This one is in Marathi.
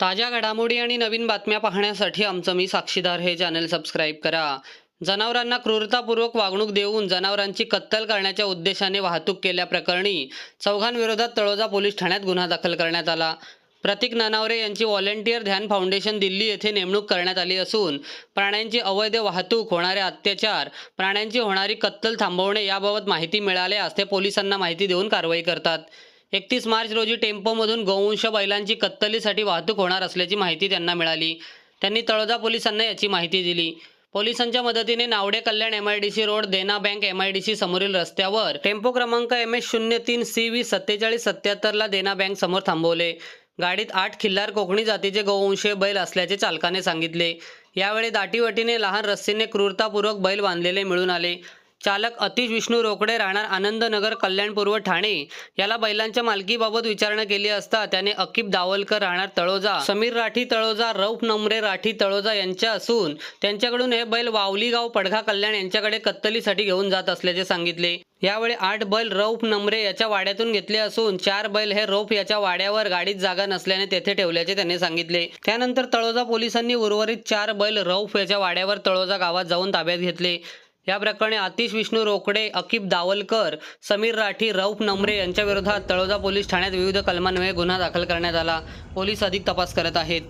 ताज्या घडामोडी आणि नवीन बातम्या पाहण्यासाठी आमचं मी साक्षीदार हे चॅनल सबस्क्राईब करा. जनावरांना क्रूरतापूर्वक वागणूक देऊन जनावरांची कत्तल करण्याच्या उद्देशाने वाहतूक केल्याप्रकरणी चौघांविरोधात तळोजा पोलीस ठाण्यात गुन्हा दाखल करण्यात आला. प्रतीक ननावरे यांची व्हॉलेंटियर ध्यान फाउंडेशन दिल्ली येथे नेमणूक करण्यात आली असून प्राण्यांची अवैध वाहतूक होणारे अत्याचार प्राण्यांची होणारी कत्तल थांबवणे याबाबत माहिती मिळाल्यास ते पोलिसांना माहिती देऊन कारवाई करतात. एकतीस मार्च रोजी टेम्पोमधून गोवंश बैलांची कत्तलीसाठी वाहतूक होणार असल्याची माहिती त्यांना मिळाली. त्यांनी तळोजा पोलिसांना याची माहिती दिली. पोलिसांच्या मदतीने Navade Kalyan M I D C road Dena bank M I D C समोरील रस्त्यावर टेम्पो क्रमांक एम एस शून्य तीन सी व्ही सत्तेचाळीस सत्याहत्तरला देना बँक समोर थांबवले. गाडीत आठ खिल्लार कोकणी जातीचे गोवंशीय बैल असल्याचे चालकाने सांगितले. यावेळी दाटीवटीने लहान रस्सीने क्रूरतापूर्वक बैल बांधलेले मिळून आले. चालक अतिश विष्णू रोकडे राहणार आनंदनगर कल्याणपूर्व ठाणे. याला बैलांच्या मालकीबाबत विचारणा केली असता त्याने अकिब दावलकर राहणार तळोजा समीर राठी तळोजा रौफ नमरे राठी तळोजा यांच्या असून त्यांच्याकडून हे बैल वावलीगाव पडघा कल्याण यांच्याकडे कत्तलीसाठी घेऊन जात असल्याचे सांगितले. यावेळी आठ बैल रौफ नमरे याच्या वाड्यातून घेतले असून चार बैल हे रौफ याच्या वाड्यावर गाडीत जागा नसल्याने तेथे ठेवल्याचे त्यांनी सांगितले. त्यानंतर तळोजा पोलिसांनी उर्वरित चार बैल रौफ याच्या वाड्यावर तळोजा गावात जाऊन ताब्यात घेतले. या प्रकरणी आतिश विष्णू रोकडे अकिब दावलकर समीर राठी रौफ नमरे यांच्या विरोधात तळोजा पोलीस ठाण्यात विविध कलमान्वये गुन्हा दाखल करण्यात आला. पोलीस अधिक तपास करत आहेत.